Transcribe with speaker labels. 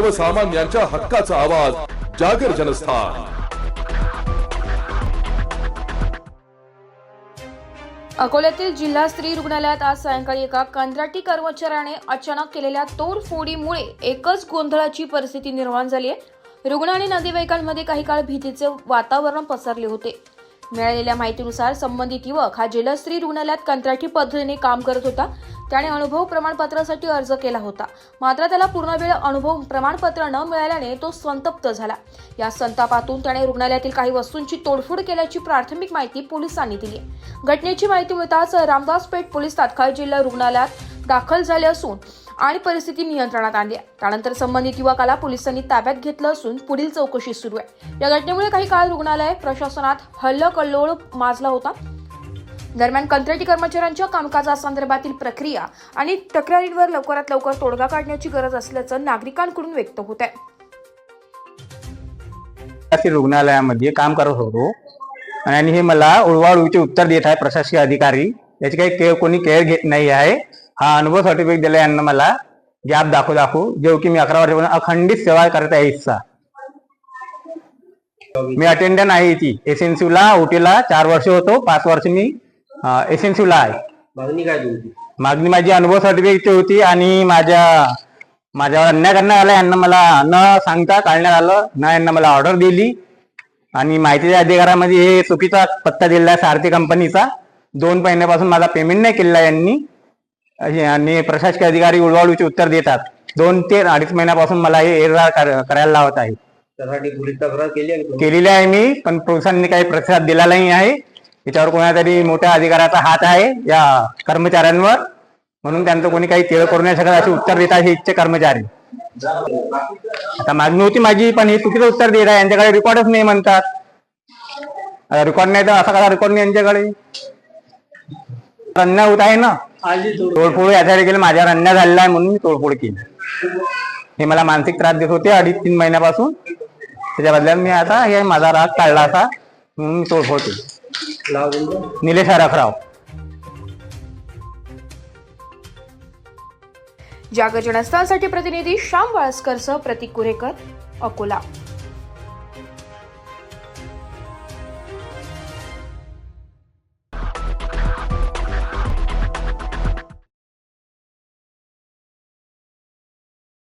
Speaker 1: सर्वसामान्यांच्या हक्काचा आवाज जागर जनस्थान.
Speaker 2: अकोल्यातील जिल्हा स्त्री रुग्णालयात आज सायंकाळी एका कंत्राटी कर्मचाऱ्याने अचानक केलेल्या तोडफोडीमुळे एकच गोंधळाची परिस्थिती निर्माण झाली आहे. रुग्ण आणि नातेवाईकांमध्ये काही काळ भीतीचे वातावरण पसरले होते. मिळालेल्या माहितीनुसार संबंधित युवक हा जिल्हा स्त्री रुग्णालयात कंत्राटी पद्धतीने काम करत होता. त्याने अनुभव प्रमाणपत्रासाठी अर्ज केला होता. मात्र त्याला पूर्णवेळ अनुभव प्रमाणपत्र न मिळाल्याने तो संतप्त झाला. या संतापातून त्याने रुग्णालयातील काही वस्तूंची तोडफोड केल्याची प्राथमिक माहिती पोलिसांनी दिली. घटनेची माहिती मिळताच रामदास पेठ पोलीस तात्काळ जिल्हा रुग्णालयात दाखल झाले असून आणि परिस्थिती नियंत्रणात आणली आहे. त्यानंतर संबंधित युवकाला पोलिसांनी ताब्यात घेतलं असून पुढील चौकशी सुरू आहे. या घटनेमुळे काही काळ रुग्णालय प्रशासनात हल्लकल्लोळ माजला होता. दरम्यान कंत्राटी कर्मचाऱ्यांच्या कामकाजासंदर्भातील प्रक्रिया आणि तक्रारींवर लवकरात लवकर तोडगा काढण्याची गरज असल्याचं नागरिकांकडून व्यक्त होत आहे.
Speaker 3: रुग्णालयामध्ये काम करत होतो. आणि हे मला उळवाळूचे उत्तर देत आहे प्रशासकीय अधिकारी. याची काही केअर कोणी केअर घेत नाही आहे. हा अनुभव सर्टिफिकेट दिला यांना मला. गॅप दाखवू दाखवू. जेव की मी अकरा वर्षापासून अखंडित सेवा करत आहे हिस्सा मी अटेंडंट आहे इथे. एसएनसी ला ओटीला चार वर्ष होतो. पाच वर्ष मी एसएनसी ला आहे.
Speaker 4: मागणी काय तुमची?
Speaker 3: मागणी माझी अनुभव सर्टिफिकेटची होती आणि माझ्या माझ्यावर अन्याय करण्यात आला यांना मला न सांगता काढण्यात आलं ना यांना मला ऑर्डर दिली. आणि माहितीच्या अधिकारामध्ये हे चुकीचा पत्ता दिलेला आहे सारथी कंपनीचा. दोन महिन्यापासून माझा पेमेंट नाही केलेला यांनी. आणि प्रशासकीय अधिकारी उळवाळूचे उत्तर देतात. दोन ते अडीच महिन्यापासून मला हे एरणार करायला लावत आहे.
Speaker 4: त्यासाठी पोलीस तक्रार केली?
Speaker 3: केलेली आहे मी पण पोलिसांनी काही प्रतिसाद दिला नाही आहे. याच्यावर कोणातरी मोठ्या अधिकाऱ्याचा हात आहे या कर्मचाऱ्यांवर. म्हणून त्यांचं कोणी काही केळ करू नाही शकत असे उत्तर देत हे इच्छे कर्मचारी. आता मागणी होती माझी पण हे चुकीचं उत्तर देत आहे. यांच्याकडे रेकॉर्डच नाही म्हणतात. रेकॉर्ड नाही तर असा कसा रेकॉर्ड नाही यांच्याकडे? अन्याय होत आहे ना? तोडफोड यासाठी केलं माझ्यावर अन्याय झालेला आहे म्हणून मी तोडफोड केली. हे मला मानसिक त्रास देत होते अडीच तीन महिन्यापासून. त्याच्या बदल्यात मी आता हे माझा राग काढला असा म्हणून मी तोडफोड केली. निलेश आराखराव.
Speaker 2: जागर जनस्थानसाठी प्रतिनिधी श्याम वाळस्करसह प्रतीक कुरेकर अकोला.